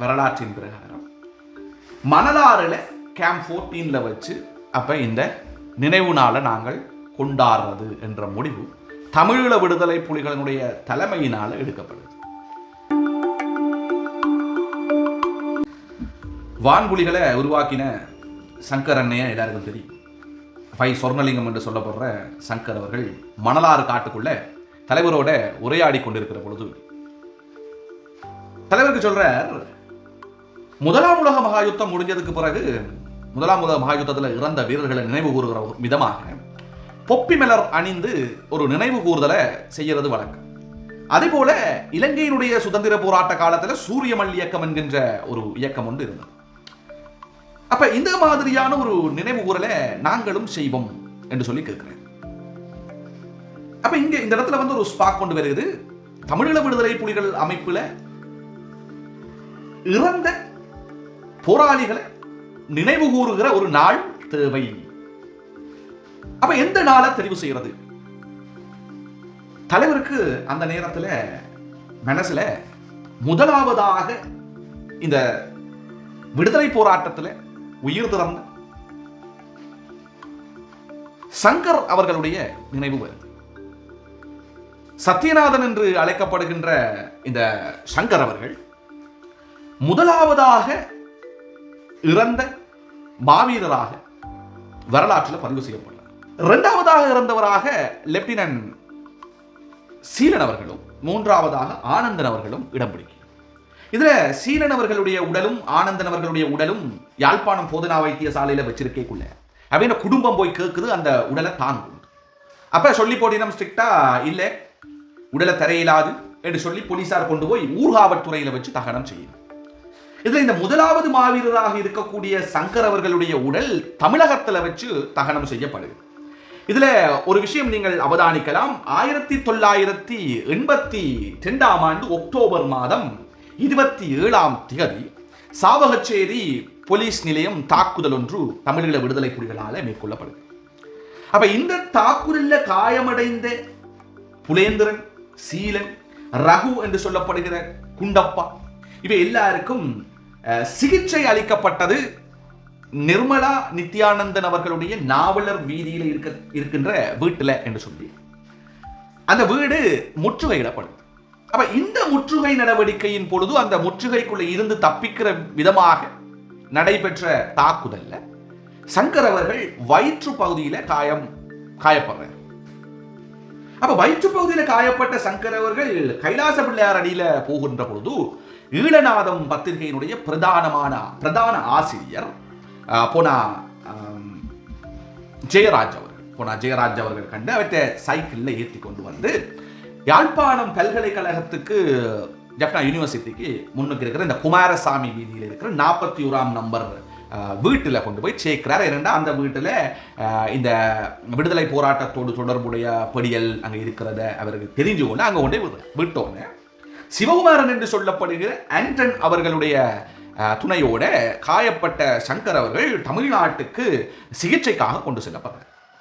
வரலாற்றின் பிரகாரம். மணலாறுல கேம்ப் ஃபோர்டீனில் வச்சு அப்போ இந்த நினைவு நாளை நாங்கள் கொண்டாடுறது என்ற முடிவு தமிழீழ விடுதலை புலிகளினுடைய தலைமையினால் எடுக்கப்படுது. வான்புலிகளை உருவாக்கின சங்கர் எல்லாருக்கும் தெரியும். பை சொர்ணலிங்கம் என்று சொல்லப்படுற சங்கர் அவர்கள் மணலாறு காட்டுக்குள்ள தலைவரோட உரையாடி கொண்டிருக்கிற பொழுது தலைவருக்கு சொல்கிறார் முதலாம் உலக மகாயுத்தம் முடிஞ்சதுக்கு பிறகு முதலாம் உலக மகாயுத்தத்தில் இறந்த வீரர்களை நினைவு கூறுகிற விதமாக பொப்பி மலர் அணிந்து ஒரு நினைவு கூறுதலை செய்கிறது வழக்கம். அதே போல இலங்கையினுடைய சுதந்திர போராட்ட காலத்தில் சூரியமல் இயக்கம் என்கின்ற ஒரு இயக்கம் ஒன்று இருந்தது. அப்ப இந்த மாதிரியான ஒரு நினைவு கூறலை நாங்களும் செய்வோம் என்று சொல்லி கேட்கிறேன். அப்ப இங்க இந்த இடத்துல வந்து ஒரு ஸ்பாக் கொண்டு வருகிறது. தமிழீழ விடுதலை புலிகள் அமைப்புல இறந்த போராளிகளை நினைவு கூறுகிற ஒரு நாள் தேவை. அப்ப எந்த நாளை தெரிவு செய்யறது? தலைவருக்கு அந்த நேரத்தில் மனசுல முதலாவதாக இந்த விடுதலை போராட்டத்தில் உயிர் திறந்த சங்கர் அவர்களுடைய நினைவு வருது சத்யநாதன் என்று அழைக்கப்படுகின்ற இந்த சங்கர் அவர்கள் முதலாவதாக இறந்த மாவீரராக வரலாற்றில் பதிவு செய்யப்பட்டார். இரண்டாவதாக இறந்தவராக லெப்டினன்ட் சீலன் அவர்களும் மூன்றாவதாக ஆனந்தன் அவர்களும் இடம் பிடிக்கும் இதுல சீலன் அவர்களுடைய உடலும் ஆனந்தன் அவர்களுடைய உடலும் யாழ்ப்பாணம் போதனா வைத்தியசாலையில வச்சிருக்கேக்குள்ள. அப்படின்னு குடும்பம் போய் கேட்குது அந்த உடலை தாங்கும். அப்ப சொல்லி போட்டினம் ஸ்ட்ரிக்டா இல்லை உடலை தரையிலாது என்று சொல்லி போலீசார் கொண்டு போய் ஊர்காவல்துறையில வச்சு தகனம் செய்யும். இதுல இந்த முதலாவது மாவீரராக இருக்கக்கூடிய சங்கர் அவர்களுடைய உடல் தமிழகத்தில் வச்சு தகனம் செய்யப்படுது. இதுல ஒரு விஷயம் நீங்கள் அவதானிக்கலாம். ஆயிரத்தி தொள்ளாயிரத்தி எண்பத்தி ரெண்டாம் ஆண்டு அக்டோபர் மாதம் இருபத்தி ஏழாம் திகதி சாவகச்சேரி போலீஸ் நிலையம் தாக்குதல் ஒன்று தமிழீழ விடுதலை புலிகளால் மேற்கொள்ளப்படுது. அப்ப இந்த தாக்குதலில் காயமடைந்த புலேந்திரன் சீலன் ரகு என்று சொல்லப்படுகிற குண்டப்பா இவை எல்லாருக்கும் சிகிச்சை அளிக்கப்பட்டது நிர்மலா நித்யானந்தன் அவர்களுடைய நாவலர் வீதியில் இருக்க இருக்கின்ற வீட்டில் என்று சொல்லி. அந்த வீடு முற்றுகையிடப்படும். அப்ப இந்த முற்றுகை நடவடிக்கையின் பொழுது அந்த முற்றுகைக்குள்ள இருந்து தப்பிக்கிற விதமாக நடைபெற்ற தாக்குதல்ல சங்கர் அவர்கள் வயிற்று பகுதியில காயம் காயப்படுறார். அப்ப வயிற்று பகுதியில் காயப்பட்ட சங்கர் அவர்கள் கைலாச பிள்ளையார் அடியில போகின்ற பொழுது ஈழநாதம் பத்திரிகையினுடைய பிரதானமான பிரதான ஆசிரியர் போனா ஜெயராஜ் அவர்கள். போனா ஜெயராஜ் அவர்கள் கண்டு அவற்றை சைக்கிளில் ஏற்றி கொண்டு வந்து யாழ்ப்பாணம் பல்கலைக்கழகத்துக்கு ஜப்னா யூனிவர்சிட்டிக்கு முன்னுக்கு இருக்கிற இந்த குமாரசாமி வீதியில் இருக்கிற நாற்பத்தி ஓராம் நம்பர் வீட்டில் கொண்டு போய் சேர்க்கிறார். ஏனென்றால் அந்த வீட்டில் இந்த விடுதலை போராட்டத்தோடு தொடர்புடைய படியல் அங்கே இருக்கிறத அவருக்கு தெரிஞ்சு கொண்டு அங்கே கொண்டே விட்டோன்னு சிவகுமாரன் என்று சொல்லப்படுகிற ஆண்டன் அவர்களுடைய துணையோட காயப்பட்ட சங்கர் அவர்கள் தமிழ்நாட்டுக்கு சிகிச்சைக்காக கொண்டு செல்லப்படுறார்.